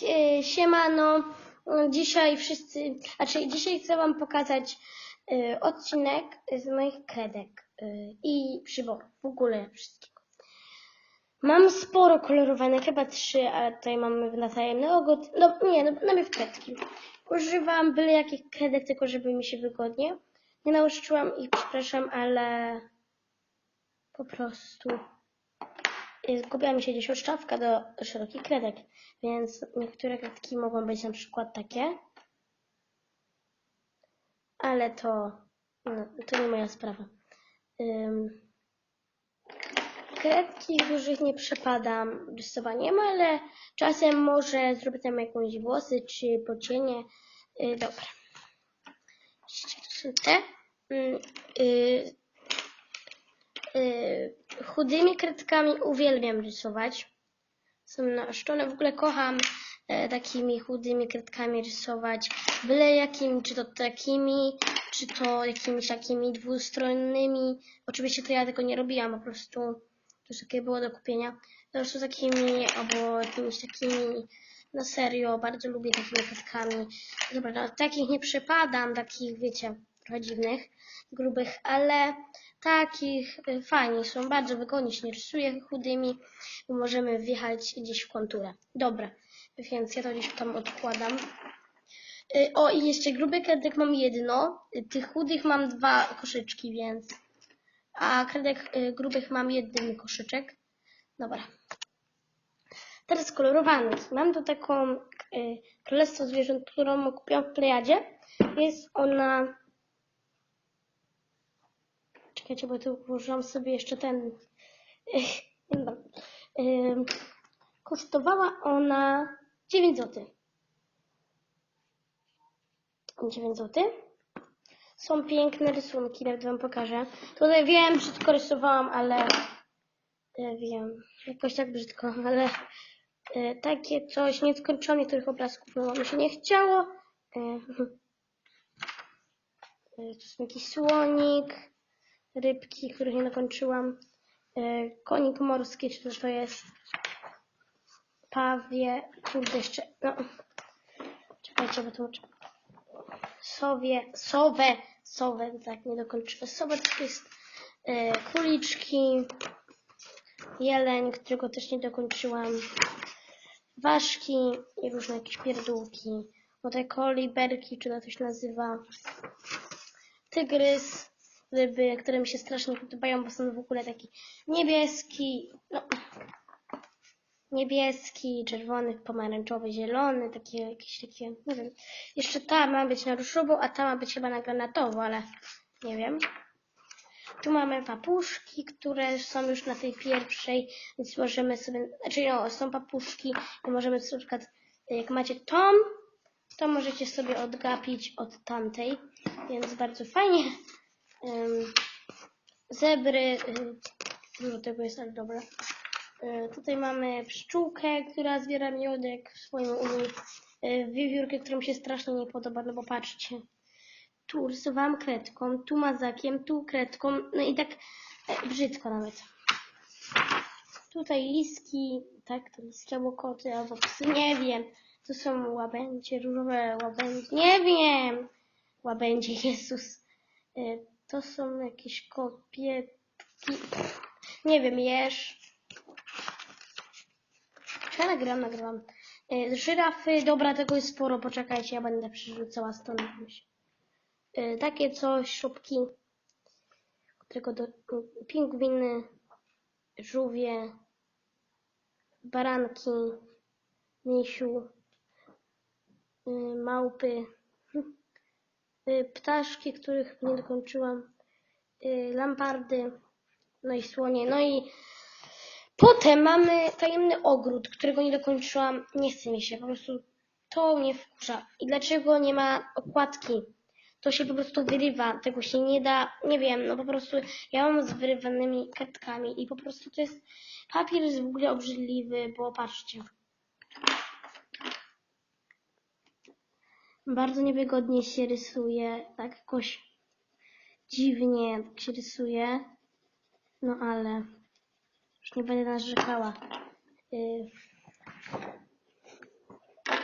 Sie- Siemano, dzisiaj wszyscy, znaczy dzisiaj chcę Wam pokazać y, odcinek z moich kredek i przyborów, w ogóle wszystkiego. Mam sporo kolorowanych, chyba trzy, a tutaj mamy na tajemny ogot, no nie, no, najpierw kredki. Używam byle jakich kredek, tylko żeby mi się wygodnie. Nie nauczyłam ich, przepraszam, ale po prostu zgubiła mi się gdzieś odszczawka do szerokich kredek, więc niektóre kredki mogą być na przykład takie, ale to, no, to nie moja sprawa. Ym, kredki dużych nie przepadam rysowaniem, ale czasem może zrobię tam jakąś włosy czy pocienie. Yy, dobra. Te. Yy, chudymi kredkami uwielbiam rysować. Są naszczone. W ogóle kocham e, takimi chudymi kredkami rysować. Byle jakimi, czy to takimi, czy to jakimiś takimi dwustronnymi. Oczywiście to ja tego nie robiłam, po prostu to takie było do kupienia. Po prostu takimi, albo jakimiś takimi, na serio, bardzo lubię takimi kredkami. Dobra, no, takich nie przepadam, takich, wiecie, trochę dziwnych, grubych, ale takich y, fajnie są, bardzo wygodnie się nie rysuje chudymi, możemy wjechać gdzieś w konturę. Dobra, więc ja to gdzieś tam odkładam. Y, O, i jeszcze gruby kredek mam jedno, y, tych chudych mam dwa koszyczki, więc... A kredek grubych mam jeden koszyczek. Dobra. Teraz kolorowanych. Mam tu taką Królestwo Zwierząt, którą kupiłam w Plejadzie. Jest ona... Czekajcie, bo tu włożyłam sobie jeszcze ten... Ym, Kosztowała ona 9 zł. 9 zł. Są piękne rysunki, nawet wam pokażę. Tutaj wiem, brzydko rysowałam, ale e, wiem, jakoś tak brzydko, ale e, takie coś, nie skończyłam niektórych obrazków, no mi się nie chciało. E, tu są jakiś słonik, rybki, których nie dokończyłam. E, konik morski, czy to to jest? Pawie, kurde jeszcze, no. Czekajcie, bo to sowie, sowę, sowę, tak, nie dokończyłem. Sowa to jest e, króliczki, jeleń, którego też nie dokończyłam, ważki i różne jakieś pierdółki, motekoli, berki, czy to się nazywa, tygrys, ryby, które mi się strasznie podobają, bo są w ogóle taki niebieski, no, niebieski, czerwony, pomarańczowy, zielony, takie jakieś takie, nie wiem. Jeszcze ta ma być na różową, a ta ma być chyba na granatowo, ale nie wiem. Tu mamy papuszki, które są już na tej pierwszej, więc możemy sobie, znaczy no, są papuszki i możemy na przykład, jak macie tą, to możecie sobie odgapić od tamtej, więc bardzo fajnie. Zebry, y, dużo tego jest, ale dobra. E, Tutaj mamy pszczółkę, która zbiera miodek w swoim ulu. E, Wiewiórkę, która mi się strasznie nie podoba, no bo patrzcie. Tu rysowałam kredką, tu mazakiem, tu kredką, no i tak e, brzydko nawet. Tutaj liski, tak, to liski albo koty, albo psy, nie wiem. To są łabędzie, różowe łabędzie, nie wiem. Łabędzie, Jezus. To są jakieś kopietki, nie wiem, jeż. Czy ja nagrywam? Nagrywam. E, Żyrafy, dobra, tego jest sporo, poczekajcie, ja będę przerzucała stąd. E, Takie coś, szopki, którego do, pingwiny, żółwie, baranki, misiu, e, małpy, ptaszki, których nie dokończyłam, e, lampardy, no i słonie, no i Potem mamy tajemny ogród, którego nie dokończyłam. Nie chce mi się, po prostu to mnie wkurza. I dlaczego nie ma okładki? To się po prostu wyrywa, tego się nie da, nie wiem, no po prostu ja mam z wyrywanymi kartkami i po prostu to jest, papier jest w ogóle obrzydliwy, bo patrzcie. Bardzo niewygodnie się rysuje, tak jakoś dziwnie się rysuje, no ale już nie będę narzekała. Y,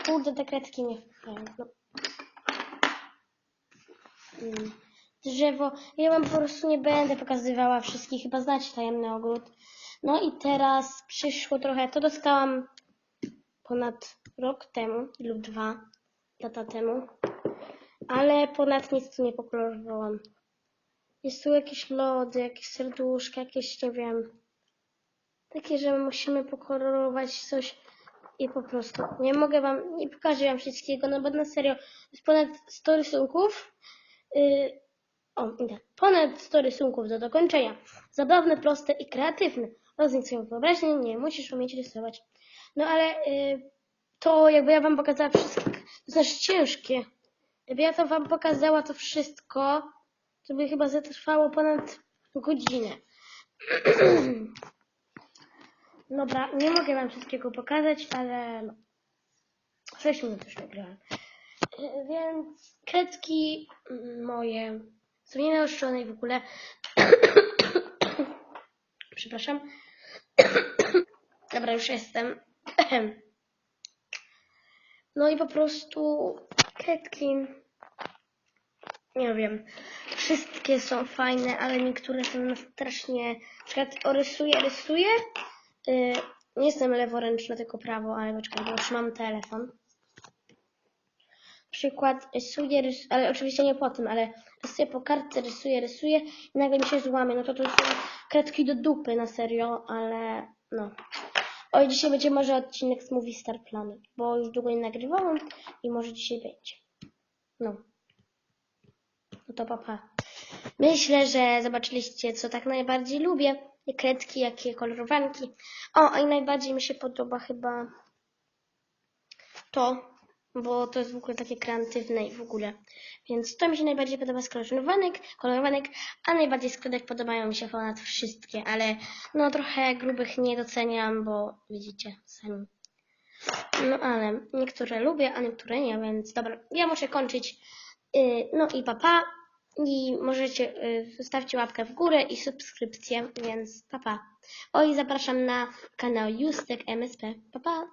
kurde, te kredki nie. No. Mm. Drzewo. Ja wam po prostu nie będę pokazywała wszystkich, chyba znacie tajemny ogród. No i teraz przyszło trochę, to dostałam ponad rok temu lub dwa lata temu, ale ponad nic tu nie pokolorowałam. Jest tu jakieś lody, jakieś serduszka, jakieś, nie wiem, takie, że musimy pokolorować coś i po prostu nie mogę wam, nie pokażę wam wszystkiego, no bo na serio jest ponad 100 rysunków. Yy, o, idę. Ponad 100 rysunków do dokończenia. Zabawne, proste i kreatywne. Rozwij swoją wyobraźnię, nie musisz umieć rysować. No ale yy, to jakby ja wam pokazała wszystko, znaczy ciężkie. Jakby ja to wam pokazała to wszystko, to by chyba zatrwało ponad godzinę. Dobra, nie mogę wam wszystkiego pokazać, ale no. 6 minut już nagrałem. E, Więc kredki moje są nienaoszczone i w ogóle. Przepraszam. Dobra, już jestem. No i po prostu kredki. Nie wiem. Wszystkie są fajne, ale niektóre są strasznie. Na przykład o, rysuję, rysuję. Yy, nie jestem leworęczna, tylko prawo, ale poczekaj, bo już mam telefon. Przykład rysuję, rys ale oczywiście nie po tym, ale rysuję po kartce, rysuję, rysuję i nagle mi się złamie. No to to są kredki do dupy, na serio, ale no. Oj, dzisiaj będzie może odcinek z Movie Star Planet, bo już długo nie nagrywałam i może dzisiaj będzie. No. No to papa. Myślę, że zobaczyliście, co tak najbardziej lubię. Kredki, jakie kolorowanki. O, i najbardziej mi się podoba chyba to, bo to jest w ogóle takie kreatywne i w ogóle. Więc to mi się najbardziej podoba z kolorowanek, kolorowanek, a najbardziej z kredek podobają mi się ponad wszystkie, ale no trochę grubych nie doceniam, bo widzicie sami. No ale niektóre lubię, a niektóre nie, więc dobra, ja muszę kończyć. Yy, No i papa. I możecie, yy, zostawcie łapkę w górę i subskrypcję, więc papa. O i zapraszam na kanał Justek MSP. Papa.